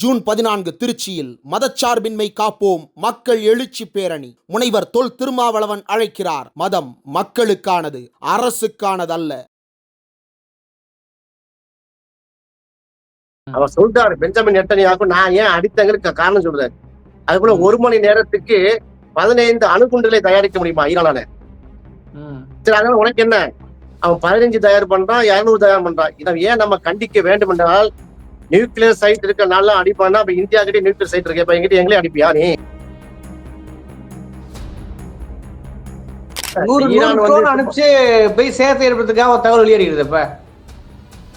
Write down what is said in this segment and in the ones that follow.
June பதினான்கு திருச்சியில் மதச்சார்பின்மை காப்போம் மக்கள் எழுச்சி பேரணி. முனைவர் தொல் திருமாவளவன் அழைக்கிறார். மதம் மக்களுக்கானது அரசுக்கானதல்ல. அவர் சொல்றாரு பெஞ்சமின் நெட்டனியாக்கும் நான் ஏன் அடித்தங்களுக்கு காரணம் சொல்றாரு. அது போல ஒரு மணி நேரத்துக்கு பதினைந்து அணுகுண்டுகளை தயாரிக்க முடியுமா ஈரானால? சரி அதனால உனக்கு என்ன? அவன் பதினஞ்சு தயார் பண்றான் இருநூறு தயார் பண்றான். இதை ஏன் நம்ம கண்டிக்க வேண்டும் என்றால் நியூக்ளியர் சைட் இருக்க நாள்லாம் அடிப்பான்னா அப்ப இந்தியா கிட்டே நியூக்ளியர் சைட் இருக்கு. இப்ப எங்கிட்ட எங்களே அடிப்பியா நீ? அனுப்பிச்சு போய் சேதத்தை ஏற்படுத்துக்காக ஒரு தகவல் வெளியேறிடுது இப்ப.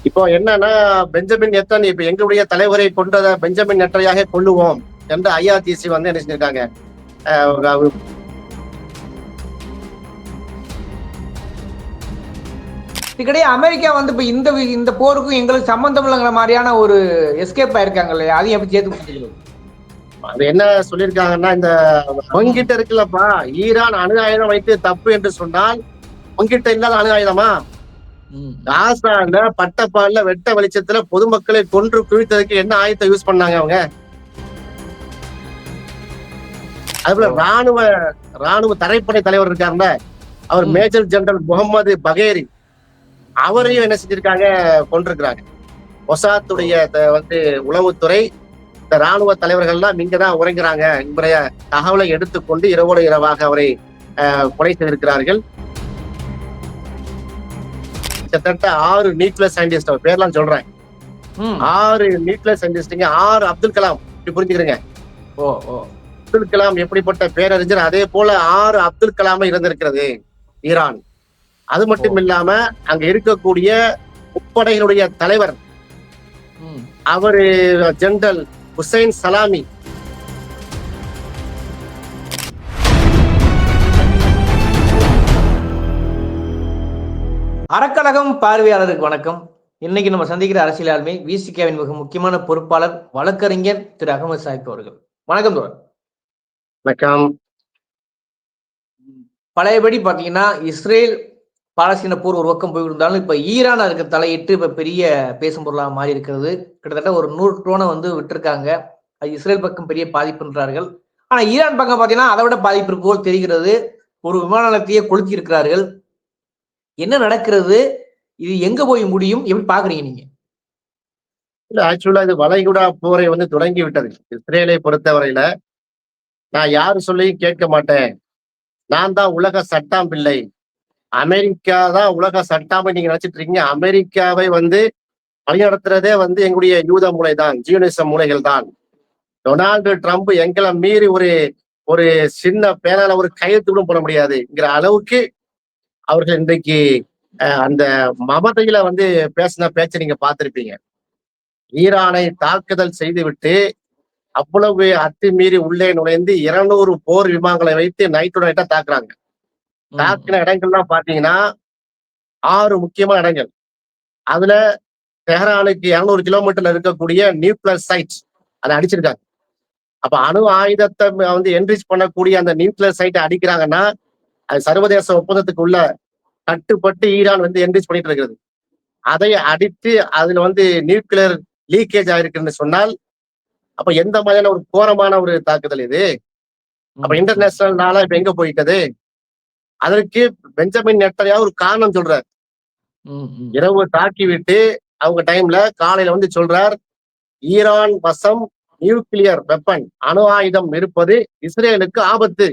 இப்போ என்னன்னா பெஞ்சமின் நெத்தன் இப்ப எங்களுடைய தலைவரை கொண்டத பெஞ்சமின் நெட்டையாக கொள்ளுவோம் என்று ஐஆர்டிசி வந்து என்ன செஞ்சிருக்காங்க? இதுக்கிடையே அமெரிக்கா வந்து இப்ப இந்த இந்த போருக்கும் எங்களுக்கு சம்பந்தம் இல்லைங்கிற மாதிரியான ஒரு எஸ்கேப் ஆயிருக்காங்க இல்லையா? அதையும் எப்படி சேர்த்து பிடிச்சிக்கணும் அது என்ன சொல்லியிருக்காங்கன்னா இந்த உங்ககிட்ட இருக்குல்லப்பா ஈரான் அணு ஆயுதம் வைத்து தப்பு என்று சொன்னால் உங்ககிட்ட இல்லாத அணு ஆயுதமா காசால பட்டப்பால்ல வெட்ட வெளிச்சத்துல பொதுமக்களை கொன்று குவித்ததுக்கு என்ன ஆயுதத்தை யூஸ் பண்ணாங்க அவங்க? அதுபோல ராணுவ ராணுவ தரைப்படை தலைவர் இருக்காருல்ல அவர். Major general Mohammad Bagheri. அவரையும் என்ன செஞ்சிருக்காங்க கொண்டிருக்கிறாங்க ஒசாத்துடைய த- வந்து உளவுத்துறை இந்த ராணுவ தலைவர்கள்லாம் இங்கதான் உறங்குறாங்க. இவரைய தகவலை எடுத்துக்கொண்டு இரவோடு இரவாக அவரை கொலை செய்திருக்கிறார்கள். கிட்டத்தட்ட ஆறு நியூக்ளியர் சயின்டிஸ்ட் அவர் பேர்லாம் சொல்றேன். ஆறு நியூக்ளியர் சயின்டிஸ்டுங்க ஆறு அப்துல் கலாம். இப்படி புரிஞ்சுக்கிறீங்க. ஓ ஓ. அப்துல் கலாம் எப்படிப்பட்ட பேரறிஞர் அதே போல ஆறு அப்துல் கலாம இருந்திருக்கிறது ஈரான். அது மட்டும் இல்லாம அங்க இருக்கக்கூடிய முப்படைகளுடைய தலைவர் ம். அவரு ஜெனரல் ஹுசைன் சலாமி. அறக்கழகம் பார்வையாளருக்கு வணக்கம். இன்னைக்கு நம்ம சந்திக்கிற அரசியல் ஆளுமை விசிகேவின் மிக முக்கியமான பொறுப்பாளர் வழக்கறிஞர் திரு அகமது சாஹிப் அவர்கள். வணக்கம் தோழர். வணக்கம். பழையபடி பாத்தீங்கன்னா இஸ்ரேல் பாலஸ்தீன போர் ஒரு பக்கம் போயிருந்தாலும் இப்போ ஈரான் அதுக்கு தலையிட்டு இப்போ பெரிய பேசும் பொருளாக மாறி இருக்கிறது. கிட்டத்தட்ட ஒரு நூறு ட்ரோனை வந்து விட்டிருக்காங்க. அது இஸ்ரேல் பக்கம் பெரிய பாதிப்புன்றார்கள். ஆனால் ஈரான் பக்கம் பார்த்தீங்கன்னா அதை விட பாதிப்பு போல் தெரிகிறது. ஒரு விமான நிலையத்தையே கொளுத்தி இருக்கிறார்கள். என்ன நடக்கிறது? இது எங்க போய் முடியும்? எப்படி பாக்குறீங்க நீங்க? இல்ல ஆக்சுவலா இது வளைகுடா போரை வந்து தொடங்கி விட்டது இஸ்ரேலை பொறுத்தவரையில நான் யாரு சொல்லியும் கேட்க மாட்டேன். நான் தான் உலக சட்டாம் பிள்ளை. அமெரிக்கா தான் உலக சட்டாமை நீங்க நினைச்சிட்டு இருக்கீங்க அமெரிக்காவை வந்து வழிநடத்துறதே வந்து எங்களுடைய யூத மூளை தான் ஜியூனிச மூளைகள் தான் டொனால்டு ட்ரம்ப் எங்களை மீறி ஒரு ஒரு சின்ன பேனால ஒரு கையெழுத்து கூட போட முடியாதுங்கிற அளவுக்கு அவர்கள் இன்றைக்கு அந்த மமதையில வந்து பேசின பேச்சை நீங்க பார்த்திருப்பீங்க. ஈரானை தாக்குதல் செய்துவிட்டு அவ்வளவு அத்துமீறி உள்ளே நுழைந்து இருநூறு போர் விமானங்களை வைத்து நைட்டோட நைட்டா தாக்குறாங்க. தாக்கின இடங்கள்லாம் பாத்தீங்கன்னா ஆறு முக்கியமான இடங்கள். அதுல தெஹரானுக்கு இருநூறு கிலோமீட்டர்ல இருக்கக்கூடிய நியூக்ளியர் சைட் அதை அடிச்சிருக்காங்க. அப்ப அணு ஆயுதத்தை வந்து என்ரிச் பண்ணக்கூடிய அந்த நியூக்ளியர் சைட்டை அடிக்கிறாங்கன்னா அது சர்வதேச ஒப்பந்தத்துக்கு உள்ள கட்டுப்பட்டு ஈரான் வந்து என்ரிச் பண்ணிட்டு இருக்கிறது. அதை அடித்து அதுல வந்து நியூக்ளியர் லீக்கேஜ் ஆயிருக்குன்னு சொன்னால் அப்ப எந்த மாதிரியான ஒரு கோரமான ஒரு தாக்குதல் இது? அப்ப இன்டர்நேஷனல் நாளா இப்ப எங்க போயிட்டது? அதற்கு பெஞ்சமின் நெட்டரையா ஒரு காரணம் சொல்றார். இரவு தாக்கி விட்டு அவங்க டைம்ல காலையில வந்து சொல்றார் ஈரான் வசம் நியூக்ளியர் வெப்பன் அணு ஆயுதம் இருப்பது இஸ்ரேலுக்கு ஆபத்து.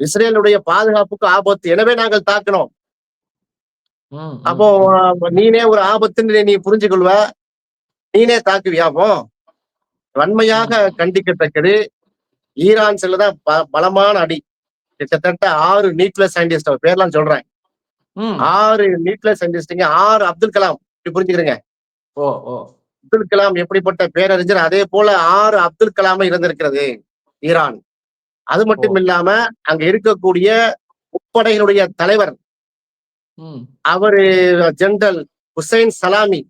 இஸ்ரேலுடைய பாதுகாப்புக்கு ஆபத்து. எனவே நாங்கள் தாக்கினோம். அப்போ நீனே ஒரு ஆபத்துன்னு நீ புரிஞ்சு கொள்வ நீனே தாக்குவியாப்போ வன்மையாக கண்டிக்கத்தக்கது. ஈரான் செல்லதான் பலமான அடி. கிட்டத்தட்ட ஆறு நியூக்ளியர் சயின்டிஸ்ட் அவர் பேர்லாம் சொல்றேன். ஆறு நியூக்ளியர் சயின்டிஸ்டுங்க ஆறு அப்துல் கலாம். இப்படி புரிஞ்சுக்கிறீங்க? ஓ ஓ. அப்துல் கலாம் எப்படிப்பட்ட பேரறிஞர்? அதே போல ஆறு அப்துல் கலாம இருந்திருக்கிறது ஈரான். அது மட்டும் இல்லாம அங்க இருக்கக்கூடிய முப்படைகளுடைய தலைவர். அவரு ஜெனரல் ஹுசைன் சலாமி.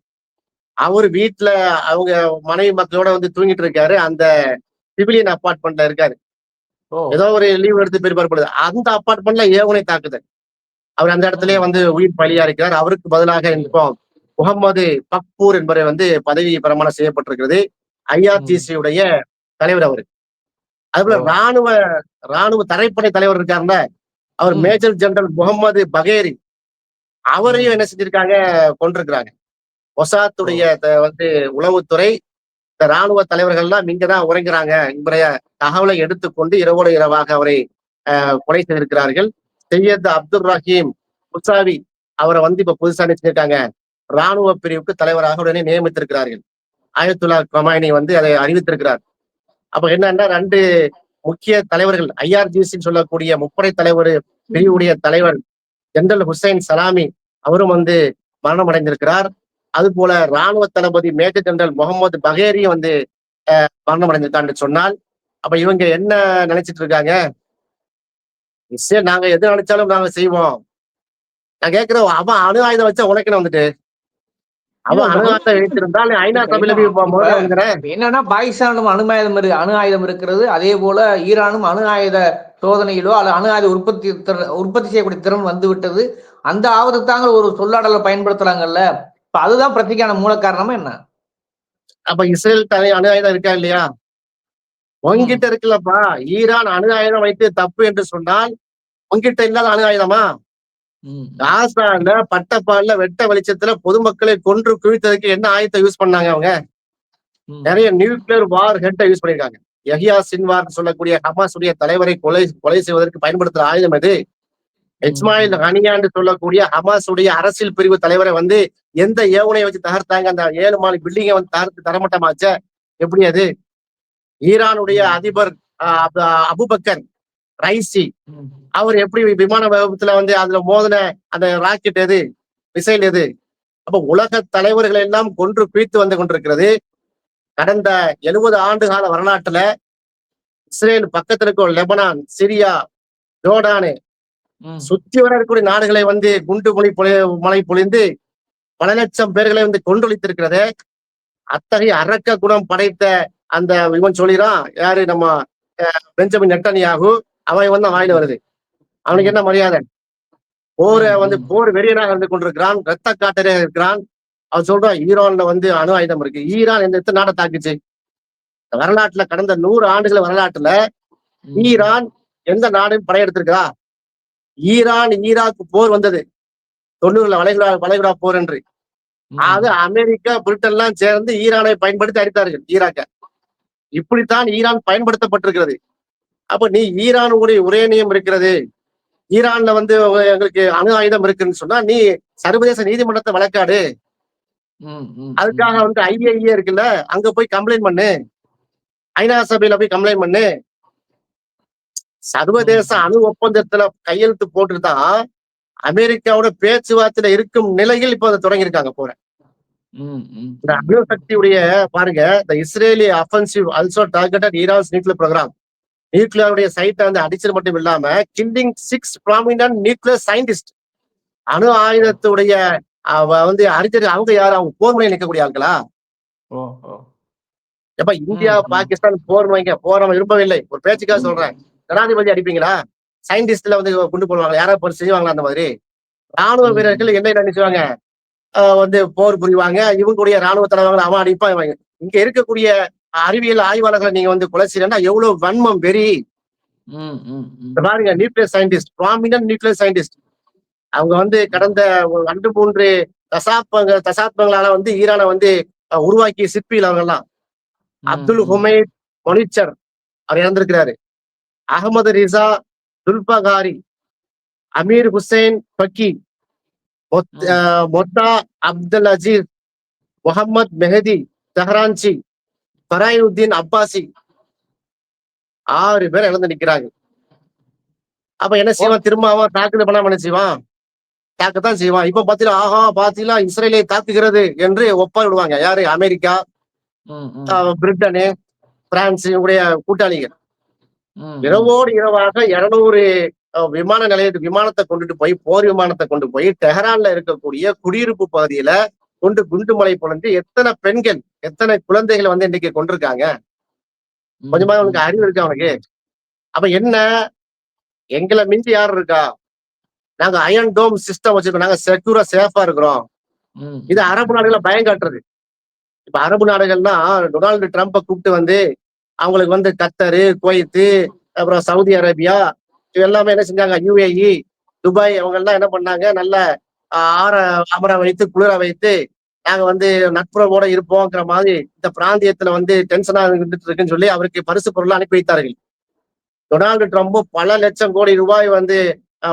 அவர் வீட்டுல அவங்க மனைவி மக்களோட வந்து தூங்கிட்டு இருக்காரு. அந்த சிவிலியன் அப்பார்ட்மெண்ட்ல இருக்காரு. ஏதோ ஒரு லீவ் எடுத்து பெருமைப்படுது அந்த அப்பார்ட்மெண்ட்ல ஏவுகணை தாக்குதல். அவர் அந்த இடத்திலேயே வந்து உயிர் பலியா இருக்கிறார் அவருக்கு பதிலாக இப்போ முகமது பக்பூர் என்பவரை வந்து பதவி பிரமாணம் செய்யப்பட்டிருக்கிறது. ஐஆர்ஜிசி உடைய தலைவர் அவரு. அதுபோல. ராணுவ ராணுவ தரைப்படை தலைவர் இருக்காருல்ல. அவர். Major general Mohammad Bagheri. அவரையும் என்ன செஞ்சிருக்காங்க? கொண்டிருக்கிறாங்க மொசாத்துடைய த- வந்து உளவுத்துறை இந்த ராணுவ தலைவர்கள்லாம் இங்கதான் உறங்குறாங்க. இவரைய தகவலை எடுத்துக்கொண்டு இரவோட இரவாக அவரை கொலை செய்திருக்கிறார்கள். செய்யத் அப்துல் ரஹீம் முசாவி அவரை வந்து இப்ப புதுசா நினைச்சிருக்காங்க ராணுவ பிரிவுக்கு தலைவராக உடனே நியமித்திருக்கிறார்கள். ஆயத்துல்லா கமாயினி வந்து அதை அறிவித்திருக்கிறார். அப்ப என்னன்னா ரெண்டு முக்கிய தலைவர்கள் ஐஆர்ஜிசின்னு சொல்லக்கூடிய முப்படை தலைவர் பிரிவுடைய தலைவர் ஜெனரல் ஹுசைன் சலாமி அவரும் வந்து மரணம் அடைந்திருக்கிறார் அது போல ராணுவ தளபதி மேஜர் ஜெனரல் முகமது பகேரியும் வந்து மரணம் அடைந்திருக்கான்னு சொன்னால் அப்ப இவங்க என்ன நினைச்சிட்டு இருக்காங்க? சரி நாங்க எது நினைச்சாலும் நாங்க செய்வோம். நான் கேட்கிறேன் அவன் அணு ஆயுதம் வச்சா உனக்கு வந்துட்டு? அவன் அணு ஆயுதம் வைத்திருந்தால் ஐநா சபையில போய் என்னன்னா பாகிஸ்தானும் அணு ஆயுதம் அணு ஆயுதம் இருக்கிறது. அதே போல ஈரானும் அணு ஆயுத சோதனையிலோ அல்லது அணு ஆயுத உற்பத்தி உற்பத்தி செய்யக்கூடிய திறன் வந்து விட்டது அந்த ஆபத்து தாங்க ஒரு சொல்லாடலை பயன்படுத்துறாங்கல்ல. இப்ப அதுதான் பிரச்சனைக்கான மூல காரணமா என்ன? அப்ப இஸ்ரேல் தனி அணு ஆயுதம் இருக்கா இல்லையா? உங்ககிட்ட இருக்குல்லப்பா. ஈரான் அணு ஆயுதம் வைத்து தப்பு என்று சொன்னால் உங்ககிட்ட இல்லாத அணு ஆயுதமா காசால பட்டப்பால்ல வெட்ட வெளிச்சத்துல பொதுமக்களை கொன்று குவித்ததுக்கு என்ன ஆயுதத்தை யூஸ் பண்ணாங்க அவங்க? நிறைய நியூக்ளியர் வார் ஹெட்டை யூஸ் பண்ணிருக்காங்க யஹியா சின்வார் சொல்லக்கூடிய ஹமாஸ் உடைய தலைவரை கொலை கொலை செய்வதற்கு பயன்படுத்துற ஆயுதம் எது? இஸ்மாயில் ஹனியான்னு சொல்லக்கூடிய ஹமாஸ் உடைய அரசியல் பிரிவு தலைவரை வந்து எந்த ஏவுனையை வச்சு தகர்த்தாங்க? அந்த ஏழு மாடி பில்டிங்கை வந்து தகர்த்து தரமட்டமாச்ச? எப்படி அது? ஈரானுடைய அதிபர் அபுபக்கர் ரைசி அவர் எப்படி விமான விபத்துல வந்து அதுல மோதின அந்த ராக்கெட் எது? மிசைல் எது? அப்ப உலக தலைவர்கள் எல்லாம் கொன்று குவித்து வந்து கொண்டிருக்கிறது. கடந்த எழுபது ஆண்டு கால வரலாற்றுல இஸ்ரேல் பக்கத்துல இருக்கும் லெபனான் சிரியா ஜோர்டானு சுத்தி வர இருக்கக்கூடிய நாடுகளை வந்து குண்டு மொழி பொழி மழை பொழிந்து பல லட்சம் பேர்களை வந்து கொன்றொழித்திருக்கிறது அத்தகைய அரக்க குணம் படைத்த அந்த இவன் சொல்லிறான் யாரு நம்ம பெஞ்சமின் நெட்டனியாகு அவன் வந்து வாயில வருது. அவனுக்கு என்ன மரியாதை? போரை வந்து. போர் வெறியனாக இருந்து கொண்டிருக்கிறான் ரத்த காட்டரே இருக்கிறான். அவன் சொல்றான் ஈரான்ல வந்து அணு ஆயுதம் இருக்கு. ஈரான் எந்த எத்தனை நாடை தாக்குச்சு? இந்த வரலாற்றுல கடந்த நூறு ஆண்டுகள் வரலாற்றுல. ஈரான் எந்த நாடும் படையெடுத்திருக்கா ஈரான் ஈராக் போர் வந்தது. தொண்ணூறுல வளைகுடா வளைகுடா போர் என்று. அது அமெரிக்கா பிரிட்டன் எல்லாம் சேர்ந்து ஈரானை பயன்படுத்தி அடித்தார்கள் ஈராக்க. இப்படித்தான் ஈரான் பயன்படுத்தப்பட்டிருக்கிறது. அப்ப நீ ஈரானுடைய உரேனியம் இருக்கிறது. ஈரான்ல வந்து எங்களுக்கு அணு ஆயுதம் இருக்குன்னு சொன்னா நீ சர்வதேச நீதிமன்றத்தை வழக்காடு. அதுக்காக வந்து ஐஏஏ இருக்குல்ல அங்க போய் கம்ப்ளைண்ட் பண்ணு. ஐநா சபையில போய் கம்ப்ளைண்ட் பண்ணு. சர்வதேச அணு ஒப்பந்தத்துல கையெழுத்து போட்டுட்டு தான் அமெரிக்காவோட பேச்சுவார்த்தையில இருக்கும் நிலையில் இப்ப அதை தொடங்கியிருக்காங்க போற இந்த அணு சக்தியுடைய பாருங்க இந்த Israeli offensive also targeted Iran's nuclear program நியூக்ளியருடைய சைட்டை வந்து அடிச்சது மட்டும் இல்லாம killing six prominent nuclear scientist அணு ஆயுதத்துடைய வந்து அறிஞர் அவங்க யாரு? அவங்க போர் முனையில் நிற்கக்கூடிய ஆட்களா. எப்ப இந்தியா. பாகிஸ்தான் போர் வைங்க போர் நம்ம விரும்பவில்லை ஒரு பேச்சுக்காக சொல்றேன். ஜனாதிபதி அடிப்பீங்களா? சயின்டிஸ்ட்ல வந்து கொண்டு போடுவாங்க யாராவது செய்வாங்களா அந்த மாதிரி? ராணுவ. வீரர்கள் என்ன நினைச்சுவாங்க வந்து போர் புரிவாங்க. இவங்களுடைய ராணுவ தலைவர்கள் அவன் அடிப்பான். இங்க இருக்கக்கூடிய அறிவியல் ஆய்வாளர்களை நீங்க வந்து கொலை செய்யறா எவ்வளவு வன்மம் வெறி? பாருங்க nuclear scientist prominent nuclear scientist அவங்க வந்து கடந்த ரெண்டு மூன்று தசாப்தங்க தசாப்தங்களால வந்து ஈரானை வந்து உருவாக்கிய சிற்பிகள் அவங்கெல்லாம். அப்துல் ஹுமைத் மொனிச்சர் அவர் இறந்திருக்கிறாரு. Ahmad Reza Zolfaghari Amir Hossein Feqhi மொத்தா Abdul Aziz Mohammed Mehdi தெஹரான்சி ஃபராயுத்தீன் Abbasi ஆறு பேர் இழந்து நிக்கிறாங்க அப்ப என்ன செய்வான்? திரும்ப அவன் தாக்குதல் பண்ணாம என்ன செய்வான்? தாக்கத்தான் செய்வான். இப்ப பாத்தீங்கன்னா ஆஹா பாத்தீங்களா இஸ்ரேலை தாக்குகிறது என்று ஒப்பா விடுவாங்க யாரு? அமெரிக்கா பிரிட்டனு பிரான்ஸ் இவங்களுடைய கூட்டாளிகள். இரவோடு இரவாக இருநூறு விமான நிலையத்துக்கு விமானத்தை கொண்டுட்டு போய் போர் விமானத்தை கொண்டு போய் தெஹரான்ல இருக்கக்கூடிய குடியிருப்பு பகுதியில கொண்டு குண்டுமலை பொழிஞ்சு எத்தனை பெண்கள் எத்தனை குழந்தைகளை வந்து இன்னைக்கு கொண்டிருக்காங்க? கொஞ்சமா அவனுக்கு அறிவு இருக்கா அவனுக்கு? அப்ப என்ன? எங்களை மிஞ்சி யார் இருக்கா? நாங்க அயன் டோம் சிஸ்டம் வச்சிருக்கோம். நாங்க செக்யூரா சேஃபா இருக்கிறோம். இது அரபு நாடுகளை பயம் காட்டுறது. இப்ப அரபு நாடுகள்னா டொனால்டு ட்ரம்ப்பை கூப்பிட்டு வந்து அவங்களுக்கு வந்து கத்தரு குவைத்து அப்புறம் சவுதி அரேபியா எல்லாமே என்ன செஞ்சாங்க? யுஏஇ துபாய் அவங்க எல்லாம் என்ன பண்ணாங்க? நல்ல ஆற அமர வைத்து குளிர வைத்து நாங்க வந்து நட்புறவோட இருப்போங்கிற மாதிரி இந்த பிராந்தியத்துல வந்து டென்ஷனா இருந்துட்டு இருக்குன்னு சொல்லி அவருக்கு பரிசு பொருள் அனுப்பி வைத்தார்கள். டொனால்டு ட்ரம்ப்பும் பல லட்சம் கோடி ரூபாய் வந்து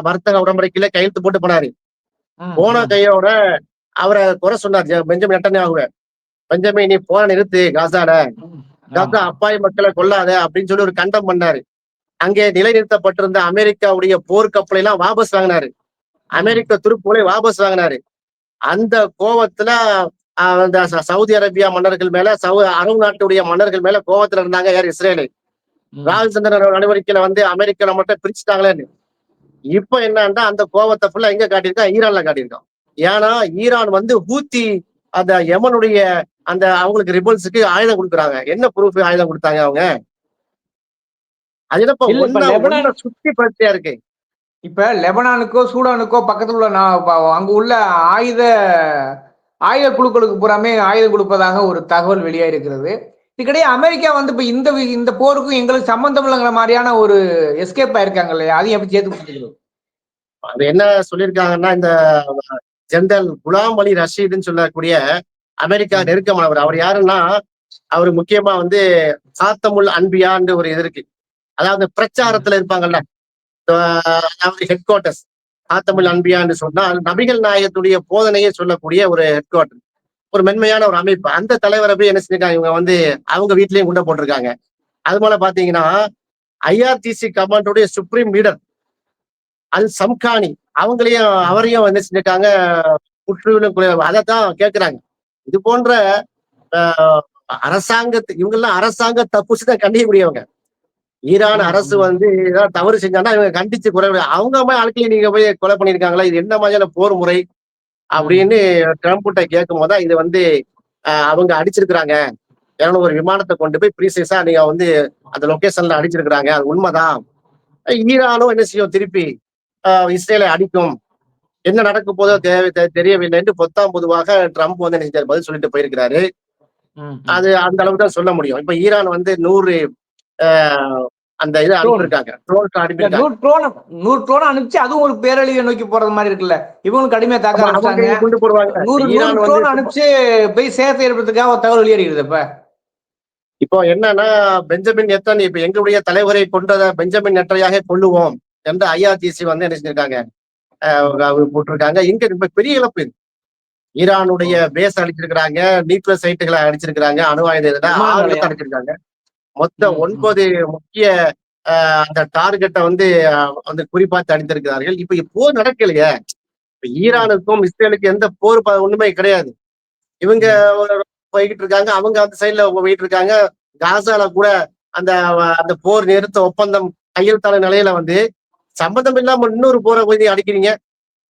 வர்த்தக உடன்படிக்கையில கையெழுத்து போட்டு போனாரு. போன. கையோட அவரை குறை சொன்னார் பெஞ்சமின் நெட்டன்யாகுவ. பெஞ்சமின் நீ போன நிறுத்து காசால. காசா அப்பாவி மக்களை கொல்லாத அப்படின்னு சொல்லி ஒரு கண்டம் பண்ணாரு. அங்கே நிலைநிறுத்தப்பட்டிருந்த அமெரிக்காவுடைய போர்க்கப்பலை எல்லாம் வாபஸ் வாங்கினாரு. அமெரிக்க துருப்புகளை வாபஸ் வாங்கினாரு. அந்த கோவத்துல ஆஹ், அந்த சவுதி அரேபியா மன்னர்கள் மேல சவு அரபு நாட்டுடைய மன்னர்கள் மேல கோவத்துல இருந்தாங்க யார்? இஸ்ரேலு. ராஜச்சந்திரன் நடவடிக்கையில வந்து அமெரிக்கா நம்மகிட்ட பிரிச்சுட்டாங்களேன்னு. இப்ப என்னன்னா அந்த கோவத்தை ஃபுல்லா எங்க காட்டியிருக்கான் ஈரான்ல காட்டியிருக்கான் ஏன்னா ஈரான் வந்து ஹூத்தி அந்த யமனுடைய அந்த அவங்களுக்கு ரிபல்ஸுக்கு ஆயுதம் கொடுக்குறாங்க. என்ன ப்ரூஃப் ஆயுதம் கொடுத்தாங்க அவங்க? அது என்னப்பா சுத்தி பிரச்சனையா இருக்கு? இப்ப லெபனானுக்கோ சூடானுக்கோ பக்கத்துல உள்ள அங்க உள்ள ஆயுத ஆயுத குழுக்களுக்கு பூராமே ஆயுதம் கொடுப்பதாக ஒரு தகவல் வெளியாயிருக்கிறது. இதுக்கிடையே அமெரிக்கா வந்து இப்ப இந்த இந்த போருக்கும் எங்களுக்கு சம்பந்தம் இல்லைங்கிற மாதிரியான ஒரு எஸ்கேப் ஆயிருக்காங்க இல்லையா? அதையும் எப்படி சேர்த்து கொடுத்துருக்கோம் அது என்ன சொல்லியிருக்காங்கன்னா இந்த ஜெனரல் குலாம் அலி ரஷீதுன்னு சொல்லக்கூடிய அமெரிக்கா நெருக்கமானவர். அவர் யாருன்னா அவர் முக்கியமா வந்து சாத்தமுல் அன்பியான்னு ஒரு இது இருக்கு. அதாவது பிரச்சாரத்துல இருப்பாங்கல்ல. அதாவது ஹெட் குவார்டர்ஸ் சாத்தமுல் அன்பியான்னு சொன்னால் நபிகள் நாயகத்துடைய போதனையை சொல்லக்கூடிய ஒரு ஹெட் குவார்டர் ஒரு மென்மையான ஒரு அமைப்பு. அந்த தலைவரை போய் என்ன செஞ்சிருக்காங்க? இவங்க வந்து அவங்க வீட்லயும் குண்டை போட்டிருக்காங்க. அது போல பாத்தீங்கன்னா ஐஆர்டிசி கமாண்டோடைய சுப்ரீம் லீடர் அது சம்கானி. அவங்களையும் அவரையும் என்ன செஞ்சிருக்காங்க முற்றிலும் தான் கேட்கிறாங்க இது போன்ற அரசாங்கத்து இவங்கெல்லாம் அரசாங்க தப்புச்சு தான் கண்டிக்கக்கூடியவங்க. ஈரான் அரசு வந்து ஏதாவது தவறு செஞ்சாங்கன்னா இவங்க கண்டிச்சு குறை அவங்க மாதிரி ஆட்களையும் நீங்க போய் கொலை பண்ணியிருக்காங்களா? இது என்ன மாதிரியான போர் முறை? அப்படின்னு ட்ரம்ப்கிட்ட கேட்கும் போது இது வந்து அவங்க அடிச்சிருக்கிறாங்க. இரநூறு விமானத்தை கொண்டு போய் ப்ரீசைஸா நீங்க வந்து அந்த லொக்கேஷன்ல அடிச்சிருக்கிறாங்க. அது உண்மைதான். ஈரானும் என்ன செய்யும்? திருப்பி இஸ்ரேலை அடிக்கும். என்ன நடக்க போதோ தேவை தெரியவில்லை என்று பொத்தாம் பொதுவாக ட்ரம்ப் வந்து என்ன செஞ்சாரு பதில் சொல்லிட்டு போயிருக்கிறாரு. அது அந்த அளவுக்கு தான் சொல்ல முடியும். இப்ப ஈரான் வந்து நூறு அந்த இதை அனுப்பியிருக்காங்க. நூறு ட்ரோன் அனுப்பிச்சு அதுவும் ஒரு பேரழிவை நோக்கி போறது மாதிரி இருக்குல்ல. இவங்களுக்கு கடுமையா தாக்க ஆரம்பிச்சாங்க கொண்டு போடுவாங்க. நூறு ட்ரோன் அனுப்பிச்சு போய் சேதத்தை ஏற்படுறதுக்காக ஒரு தகவல் வெளியேறிடுது இப்ப. இப்போ என்னன்னா பெஞ்சமின் நெத்தன் இப்ப எங்களுடைய தலைவரை கொண்டத பெஞ்சமின் நெட்டையாக கொள்ளுவோம் என்று ஐஆர்டிசி வந்து என்ன செஞ்சிருக்காங்க? போட்டிருக்காங்க. இங்க இப்ப பெரிய இழப்பு இது. ஈரானுடைய பேஸ் அடிச்சிருக்கிறாங்க நியூக்ளியர் சைட்டுகளை அடிச்சிருக்கிறாங்க அணு ஆயுத அடிச்சிருக்காங்க மொத்தம். ஒன்பது முக்கிய அந்த டார்கெட்டை வந்து வந்து குறிப்பாத்து அடித்திருக்கிறார்கள் இப்ப போர் நடக்கலையே. இப்ப ஈரானுக்கும் இஸ்ரேலுக்கு எந்த போர் ஒண்ணுமே கிடையாது. இவங்க போய்கிட்டு இருக்காங்க. அவங்க அந்த சைடுல போயிட்டு இருக்காங்க. காசால கூட அந்த அந்த போர் நிறுத்த ஒப்பந்தம் கையெழுத்தான நிலையில வந்து சம்பந்தம் இல்லாம இன்னொரு போரை போய் அடிக்கிறீங்க?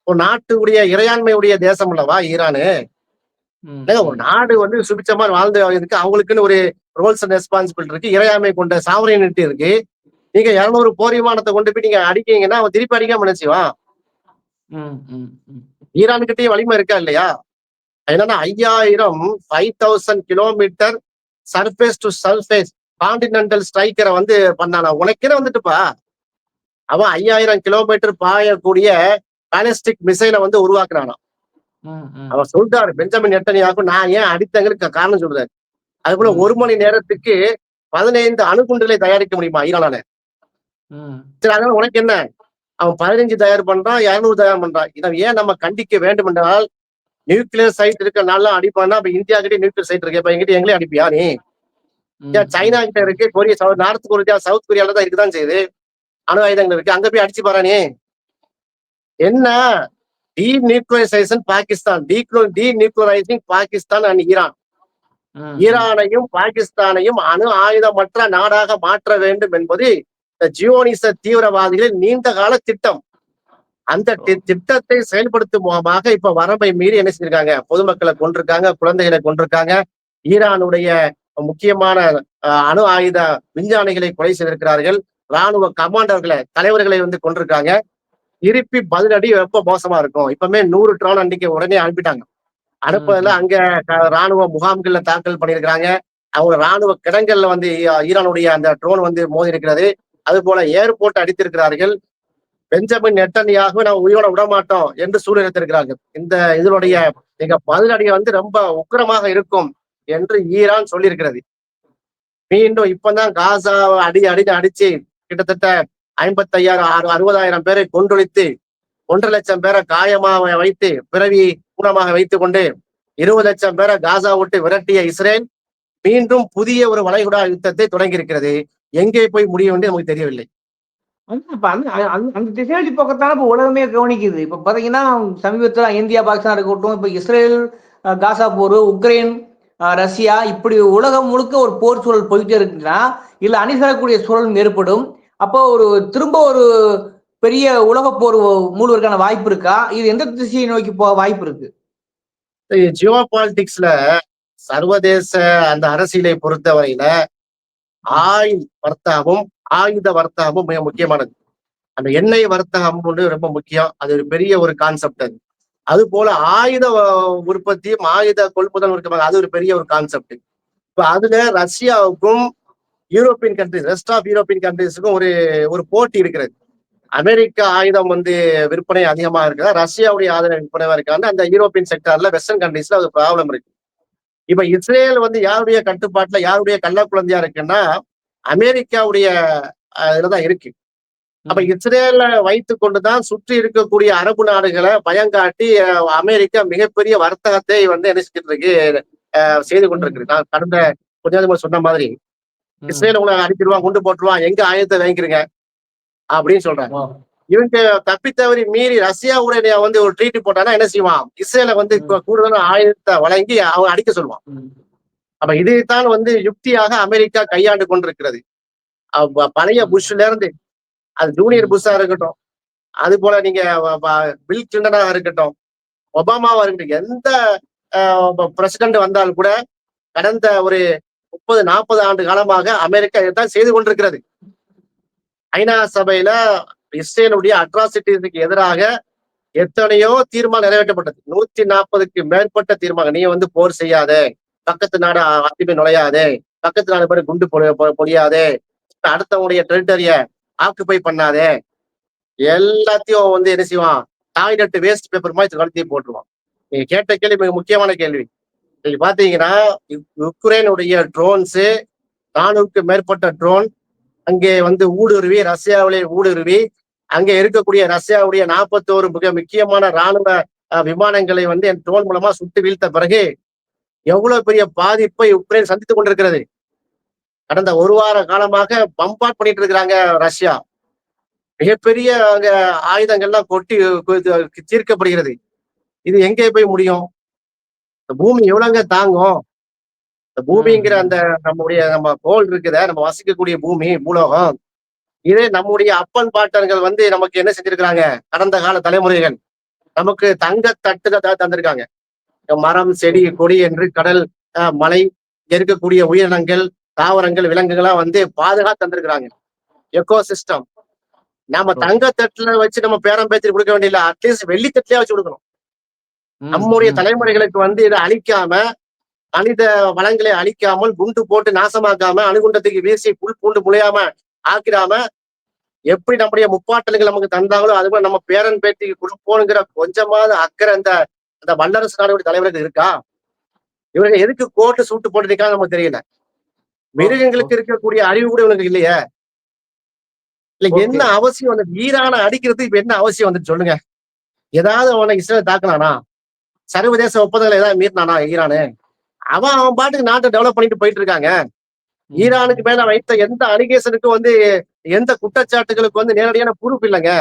ஒரு நாட்டுடைய இறையாண்மையுடைய தேசம் அல்லவா ஈரானு? ஒரு நாடு வந்து சுபிச்சமா வாழ்ந்து இருக்கு. அவங்களுக்குன்னு ஒரு ரோல்ஸ் அண்ட் ரெஸ்பான்சிபிலிட்டி இருக்கு. இறையாண்மை கொண்ட சாவரனிட்டி இருக்கு. நீங்க இருநூறு போர் விமானத்தை கொண்டு போய் நீங்க அடிக்கீங்கன்னா அவன் திருப்பி அடிக்காம நினைச்சுவான். ஈரான்கிட்டயும் வலிமை இருக்கா இல்லையா? என்னன்னா ஐயாயிரம் five thousand kilometre surface to surface continental ஸ்ட்ரைக்கரை வந்து பண்ணானா. உனக்கே வந்துட்டுப்பா. அவன் ஐயாயிரம் கிலோமீட்டர் பாயக்கூடிய பாலிஸ்டிக் மிசைலை வந்து உருவாக்குறானா. அவன் சொல்றாரு பெஞ்சமின் நெட்டனியாக்கும் நான் ஏன் அடித்தங்களுக்கு காரணம் சொல்றாரு. அது போல. ஒரு மணி நேரத்துக்கு பதினைந்து அணுகுண்டுகளை தயாரிக்க முடியுமா ஈரானால. சரி அதனால உனக்கு என்ன? அவன் பதினஞ்சு தயார் பண்றான் இருநூறு தயார் பண்றான் இதை ஏன் நம்ம கண்டிக்க வேண்டும் என்றால் நியூக்ளியர் சைட் இருக்க நாளா அடிப்பான்னா அப்ப இந்தியா கிட்ட நியூக்ளியர் சைட் இருக்கு. எங்கிட்ட எங்களே அடிப்பியா நீ? சைனா கிட்ட இருக்கு கொரியா நார்த் கொரியா சவுத் கொரியால தான் இருக்குதான் செய்யுது அணு ஆயுதங்கள் இருக்கு அங்க போய் அடிச்சு பாரா நீ என்ன? Denuclearisation Pakistan. டீக்ளோ denuclearising Pakistan and Iran. ஈரானையும் பாகிஸ்தானையும் அணு ஆயுதமற்ற நாடாக மாற்ற வேண்டும் என்பது இந்த ஜியோனிச தீவிரவாதிகளின் நீண்ட கால திட்டம். அந்த திட்டத்தை செயல்படுத்தும் மூலமாக இப்ப வரம்பை மீறி என்ன செஞ்சிருக்காங்க? பொதுமக்களை கொண்டிருக்காங்க குழந்தைகளை கொண்டிருக்காங்க ஈரானுடைய முக்கியமான அணு ஆயுத விஞ்ஞானிகளை கொலை செய்திருக்கிறார்கள். ராணுவ கமாண்டர்களை தலைவர்களை வந்து கொண்டிருக்காங்க திருப்பி பதிலடி எப்ப மோசமா இருக்கும்? இப்பவுமே நூறு ட்ரோன் அன்னைக்கு உடனே அனுப்பிட்டாங்க. அனுப்புறதுல அங்க ராணுவ முகாம்கள்ல தாக்கல் பண்ணியிருக்கிறாங்க. அவங்க ராணுவ கிடங்கள்ல வந்து ஈரானுடைய அந்த ட்ரோன் வந்து மோதி இருக்கிறது. அது போல ஏர்போர்ட் அடித்திருக்கிறார்கள். பெஞ்சமின் நெட்டனியாக நான் உயிரோட விட மாட்டோம் என்று சூழ்நிலைத்திருக்கிறார்கள் இந்த இதனுடைய எங்க பதிலடி வந்து ரொம்ப உக்கிரமாக இருக்கும் என்று ஈரான் சொல்லியிருக்கிறது. மீண்டும் இப்பதான் காசா அடி அடி அடிச்சு கிட்டத்தட்ட ஐம்பத்தையாயிரம் அறு- அறுபதாயிரம் பேரை கொண்டொழித்து ஒன்றரை லட்சம் பேரை காயமாக வைத்து பிறவி ஊனமாக வைத்துக் கொண்டு இருபது லட்சம் பேரை காசா விட்டு விரட்டிய இஸ்ரேல் மீண்டும் புதிய ஒரு வளைகுடா யுத்தத்தை தொடங்கி இருக்கிறது எங்கே போய் முடியும் என்று நமக்கு தெரியவில்லை. அந்த- திசையடி பக்கத்தான இப்ப உலகமே கவனிக்குது. இப்ப பாத்தீங்கன்னா சமீபத்துல இந்தியா பாகிஸ்தான் இருக்கட்டும் இப்ப இஸ்ரேல் காசா போர் உக்ரைன் ரஷ்யா இப்படி உலகம் முழுக்க ஒரு போர் சூழல் போயிட்டே இருக்குன்னா இல்ல அணிசரக்கூடிய சூழலும் ஏற்படும். அப்போ ஒரு திரும்ப ஒரு பெரிய உலக போர் மூழ்வதற்கான வாய்ப்பு இருக்கா? இது எந்த திசையை நோக்கி போக வாய்ப்பு இருக்கு? ஜியோ பாலிடிக்ஸ்ல சர்வதேச அந்த அரசியலை பொறுத்தவரையில ஆயுள் வர்த்தகமும் ஆயுத வர்த்தகமும் மிக முக்கியமானது. அந்த எண்ணெய் வர்த்தகம் ரொம்ப முக்கியம். அது ஒரு பெரிய ஒரு கான்செப்ட் அது. அது போல ஆயுத உற்பத்தியும் ஆயுத கொள்முதல் இருக்க அது ஒரு பெரிய ஒரு கான்செப்ட் இப்ப அதுல ரஷ்யாவுக்கும் European countries rest of European கண்ட்ரிஸுக்கும் ஒரு ஒரு போட்டி இருக்கிறது. அமெரிக்கா ஆயுதம் வந்து விற்பனை அதிகமா இருக்குதா? ரஷ்யாவுடைய ஆயுத விற்பனை இருக்காங்க அந்த யூரோப்பியன் செக்டார்ல வெஸ்டர்ன் கண்ட்ரீஸ்ல அது ப்ராப்ளம் இருக்கு. இப்ப இஸ்ரேல் வந்து யாருடைய கட்டுப்பாட்டுல யாருடைய கள்ள குழந்தையா இருக்குன்னா அமெரிக்காவுடைய இதுலதான் இருக்கு. அப்ப இஸ்ரேல வைத்து கொண்டுதான் சுற்றி இருக்கக்கூடிய அரபு நாடுகளை பயங்காட்டி அமெரிக்கா மிகப்பெரிய வர்த்தகத்தை வந்து என்ன செஞ்சுட்டு இருக்கு செய்து கொண்டிருக்கு நான் கடந்த கொஞ்ச நாள் முன்னாடி சொன்ன மாதிரி இஸ்ரேல் உங்களை அடிச்சிருவான் குண்டு போட்டுருவான் எங்க ஆயுதத்தை வாங்கிக்கிறீங்க அப்படின்னு சொல்றாங்க இவங்க தப்பித்தவறி மீறி ரஷ்யாவுடைய வந்து ஒரு ட்ரீட் போட்டானா என்ன செய்வான்? இஸ்ரேல வந்து கூடுதலான ஆயுதத்தை வழங்கி அவன் அடிக்க சொல்லுவான். அப்ப இதைத்தான் வந்து யுக்தியாக அமெரிக்கா கையாண்டு கொண்டிருக்கிறது. பழைய புஷ்ல இருந்து. அது ஜூனியர் புஷ்ஷா இருக்கட்டும். அது போல நீங்க பில் கிளிண்டனாக இருக்கட்டும். ஒபாமாவா இருக்கட்டும். எந்த பிரசிடென்ட் வந்தாலும் கூட கடந்த ஒரு முப்பது நாற்பது ஆண்டு காலமாக அமெரிக்கா இதைத்தான் செய்து கொண்டிருக்கிறது. ஐநா சபையில இஸ்ரேலுடைய அட்ராசிட்டிஸுக்கு எதிராக எத்தனையோ தீர்மானம் நிறைவேற்றப்பட்டது. நூத்தி நாற்பதுக்கு மேற்பட்ட தீர்மானம். நீ வந்து போர் செய்யாதே. பக்கத்து நாடு அத்துமே நுழையாதே. பக்கத்து நாடு பேர் குண்டு பொழியாதே. அடுத்தவங்களுடைய டெரிட்டரிய ஆக்குப்பை பண்ணாதே. எல்லாத்தையும் வந்து என்ன செய்வான்? டாய்லெட் வேஸ்ட் பேப்பர் மாதிரி கழுத்தி போட்டுருவான். நீங்க கேட்ட கேள்வி மிக முக்கியமான கேள்வி. நீங்க பாத்தீங்கன்னா உக்ரைனுடைய யுக்ரைனுடைய ட்ரோன்ஸ் நானூறுக்கு மேற்பட்ட ட்ரோன் அங்கே வந்து ஊடுருவி ரஷ்யாவிலே ஊடுருவி அங்கே இருக்கக்கூடிய ரஷ்யாவுடைய நாற்பத்தோரு மிக முக்கியமான ராணுவ விமானங்களை வந்து என் ட்ரோன் மூலமா சுட்டு வீழ்த்த பிறகு எவ்வளவு பெரிய பாதிப்பை உக்ரைன் சந்தித்துக் கொண்டிருக்கிறது. கடந்த ஒரு வார காலமாக பம்பாட் பண்ணிட்டு இருக்கிறாங்க ரஷ்யா. மிகப்பெரிய அங்க ஆயுதங்கள்லாம் கொட்டி தீர்க்கப்படுகிறது. இது எங்கே போய் முடியும்? இந்த பூமி எவ்வளவுங்க தாங்கும்? இந்த பூமிங்கிற அந்த நம்முடைய நம்ம கோல் இருக்குத நம்ம வசிக்கக்கூடிய பூமி பூலோகம். இதே நம்முடைய அப்பன் பாட்டர்கள் வந்து நமக்கு என்ன செஞ்சிருக்கிறாங்க? கடந்த கால தலைமுறைகள் நமக்கு தங்க தட்டுகள் தான் தந்திருக்காங்க. மரம் செடி கொடி என்று கடல் மலை இருக்கக்கூடிய உயிரினங்கள் தாவரங்கள் விலங்குகளா வந்து பாதுகாத்து தந்திருக்கிறாங்க. எக்கோ சிஸ்டம் நாம தங்க தட்டுல வச்சு நம்ம பேரம் பேச்சு கொடுக்க வேண்டியதில்ல. அட்லீஸ்ட் வெள்ளி தட்டுலயே வச்சு கொடுக்கணும். நம்முடைய தலைமுறைகளுக்கு வந்து இதை அழிக்காம மனித வளங்களை அழிக்காமல் குண்டு போட்டு நாசமாக்காம அணுகுண்டத்துக்கு வீசி புல் பூண்டு முளையாம ஆக்கிடாம எப்படி நம்முடைய முப்பாட்டல்கள் நமக்கு தந்தாங்களோ அது போல நம்ம பேரன் பேத்திக்கு கொடுப்போங்கிற கொஞ்சமாவது அக்கறை அந்த அந்த வல்லரசு நாடுடைய தலைவருக்கு இருக்கா? இவர்கள் எதுக்கு கோட்டு சூட்டு போட்டு இருக்காங்க நமக்கு தெரியல. மிருகங்களுக்கு இருக்கக்கூடிய அறிவு கூட இவனுக்கு இல்லையே. இல்ல. என்ன அவசியம்? வந்து ஈரான அடிக்கிறது இப்ப என்ன அவசியம் வந்து சொல்லுங்க. ஏதாவது அவனை இஸ்ரேல் தாக்குனானா? சர்வதேச ஒப்பந்தங்களை ஏதாவது மீறினானா ஈரானு? அவன் அவன் பாட்டுக்கு நாட்டை டெவலப் பண்ணிட்டு போயிட்டு இருக்காங்க. ஈரானுக்கு மேல வைத்த எந்த அலிகேஷனுக்கும் வந்து எந்த குற்றச்சாட்டுகளுக்கு வந்து நேரடியான ப்ரூஃப் இல்லைங்க.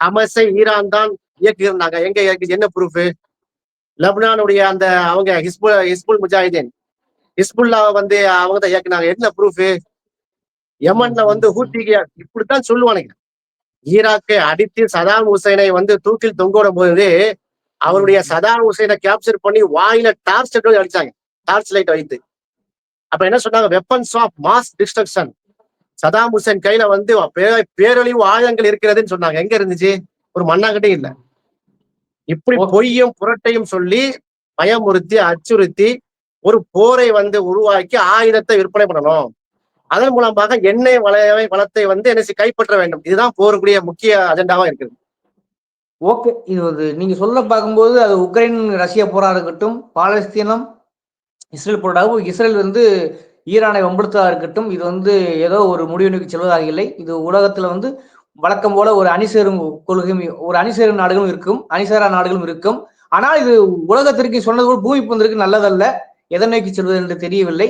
அமஸை ஈரான் தான் இயக்குகிறாங்க எங்க இயக்கு என்ன ப்ரூஃப் லெபனானுடைய அந்த அவங்க ஹிஸ்புல் ஹிஸ்புல் முஜாஹிதீன். ஹிஸ்புல்லா வந்து அவங்க தான் இயக்குனாங்க. என்ன ப்ரூஃப் யமன்ல வந்து ஹூத்திக்கு இப்படித்தான் சொல்லுவானுங்க. ஈராக்கை அடித்து சதாம் ஹுசைனை வந்து தூக்கில் தொங்கோடும் போது அவருடைய சதாம் ஹுசைனை கேப்சர் பண்ணி வாயில டார்ச் லைட் அடிச்சாங்க. டார்ச் லைட் வைத்து அப்ப என்ன சொன்னாங்க? Weapons of mass destruction Saddam Hussein கையில வந்து பேரழிவு ஆயுதங்கள் இருக்கிறதுன்னு சொன்னாங்க. எங்க இருந்துச்சு? ஒரு மண்ணாங்கட்டே இல்ல. இப்படி. பொய்யும் புரட்டையும் சொல்லி பயமுறுத்தி அச்சுறுத்தி ஒரு போரை வந்து உருவாக்கி ஆயுதத்தை விற்பனை பண்ணணும். அதன் மூலமாக எண்ணெய் வளைய வளத்தை வந்து என்ன கைப்பற்ற வேண்டும். இதுதான் போருக்குரிய முக்கிய அஜெண்டாவா இருக்குது. ஓகே இது ஒரு நீங்க சொல்ல பார்க்கும்போது அது உக்ரைன் ரஷ்யா போரா இருக்கட்டும் பாலஸ்தீனம் இஸ்ரேல் போராகவும் இஸ்ரேல் வந்து ஈரானை வம்படுத்ததாக இருக்கட்டும் இது வந்து ஏதோ ஒரு முடிவு நோக்கி செல்வதாக இல்லை. இது உலகத்துல வந்து வழக்கம் போல ஒரு அணிசேரும் கொள்கையும் ஒரு அணிசேரும் நாடுகளும் இருக்கும் அணிசேரா நாடுகளும் இருக்கும். ஆனால் இது உலகத்திற்கு சொன்னது போல் பூமி பந்திற்கு நல்லதல்ல. எதை நோக்கி செல்வது என்று தெரியவில்லை.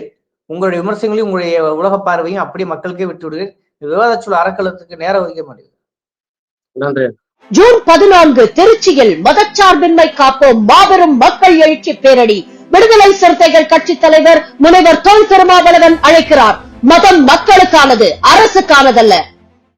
உங்களுடைய விமர்சனங்களையும் உங்களுடைய உலக பார்வையும் அப்படியே மக்களுக்கே விட்டு விடுகிறேன் விவாத அறக்கலத்துக்கு நேரம் ஒதுக்க மாட்டேங்குது. நன்றி. ஜூன் பதினான்கு திருச்சியில் மதச்சார்பின்மை காப்போம் மாபெரும் மக்கள் எழுச்சி பேரணி. விடுதலை சிறுத்தைகள் கட்சி தலைவர் முனைவர் தொல் திருமாவளவன் அழைக்கிறார். மதம் மக்களுக்கானது அரசுக்கானதல்ல.